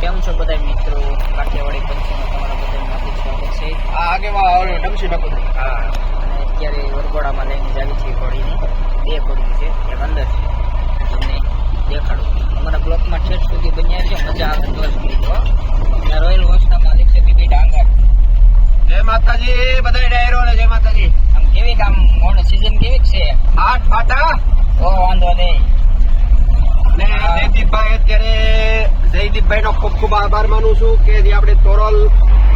કેમ છો બધા મિત્રો? કાઠિયાવાડી પંચમાં તમારા બધાનું હાર્દિક સ્વાગત છે. આ આગે ઓલો ડમશી બાપુ. હા અને અત્યારે વરઘોડામાં લઈને જાવી છે ઘોડીને બે ઘોડી છે એ અંદર છે. તમને દેખાડું. અમારા બ્લોકમાં ઠેઠ સુધી બન્યા છે મજા આવે તો જ કીધો અને રોયલ વોચના માલિક છે બીબી ડાંગર જય માતાજી બધા ડાયરો ને જય માતાજી આમ કેવી આમ મોડ સિઝન કેવી છે આઠ ફાટા ઓ વાંધો નહીં ને જયદીપભાઈ અત્યારે જયદીપભાઈ નો ખૂબ ખૂબ આભાર માનું છું કે જે આપણે તોરલ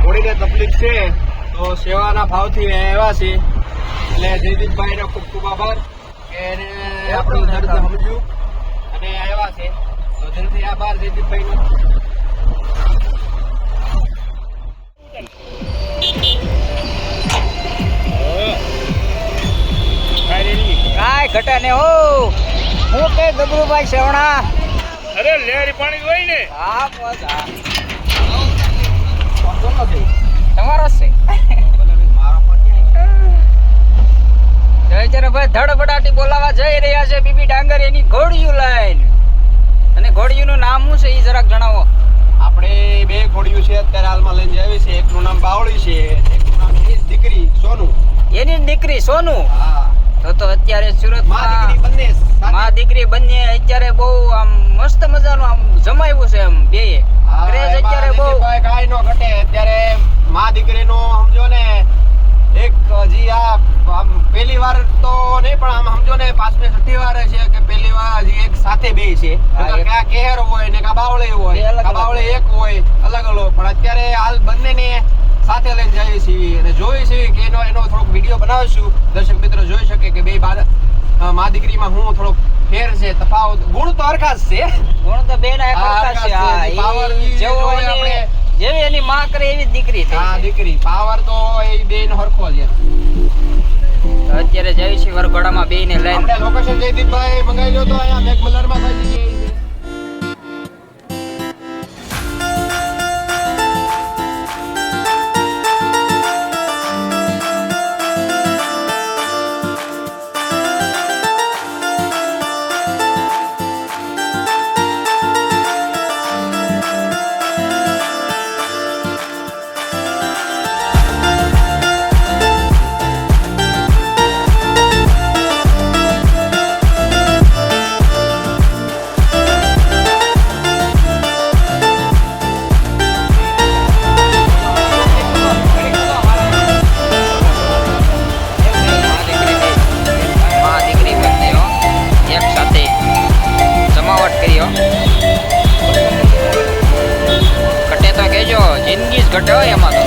હોળીને તકલીફ છે તો સેવાના ભાવથી આવ્યા છે એટલે જયદીપભાઈનો ખૂબ ખૂબ આભાર કે એને આપણું દર્દ સમજ્યું અને આવ્યા છે. તો દિલથી આભાર જયદીપભાઈનો. કાંઈ ઘટે ને હો. હું કે ગબરુભાઈ સેવણા અરે લેરી પાણી હોય ને. હા બસ હા. તમારો છે. જય ધડબડાટી બોલાવા જઈ રહ્યા છે બીબી ડાંગર એની ઘોડિયું લઈને. અને ઘોડિયુંનું નામ શું છે એ જરાક જણાવો. આપણે બે ઘોડીયું છે અત્યારે હાલમાં લઈને આવી છે. એકનું નામ બાવળી છે એકનું નામ એની દીકરી સોનું. એની દીકરી સોનું? હા. તો તો અત્યારે માં સુરતમાં બંને સાથે. દીકરી બંને અત્યારે બહુ આમ મસ્ત મજાનું આમ જમાયું છે એમ બે ક્રેઝ અત્યારે બહુ કાઈ નો ઘટે. અત્યારે માં દીકરીનો સમજો ને એક હજી આ આમ પહેલી વાર તો નહીં પણ આમ સમજો ને પાંચમી છઠ્ઠી વાર છે કે પહેલી વાર હજી એક સાથે બે છે. કે આ કેહર હોય ને કા બાવળે હોય અલગ કા અલગ બાવળે એક હોય અલગ અલગ. પણ અત્યારે હાલ બંનેને સાથે લઈને જઈએ છીએ. અને જોઈએ છીએ કે એનો એનો થોડોક વીડિયો બનાવીશું. દર્શક મિત્રો જોઈ શકે કે બે બા મા માં દીકરીમાં હું તફાવત ગુણ તો હરખા છે. ગુણ તો બેન ના છે. હા ઈ જેવો આપણે. જેવી એની માં કરે એવી દીકરી થઈ હા દીકરી. પાવર તો એ બે નો હરખો છે. અત્યારે જઈ છે વરઘોડામાં બે ને લઈને આપણે લોકેશન જયદીપભાઈ મંગાવી લો તો અહીંયા મેઘમલ્લરમાં થઈ ઘટે એમાં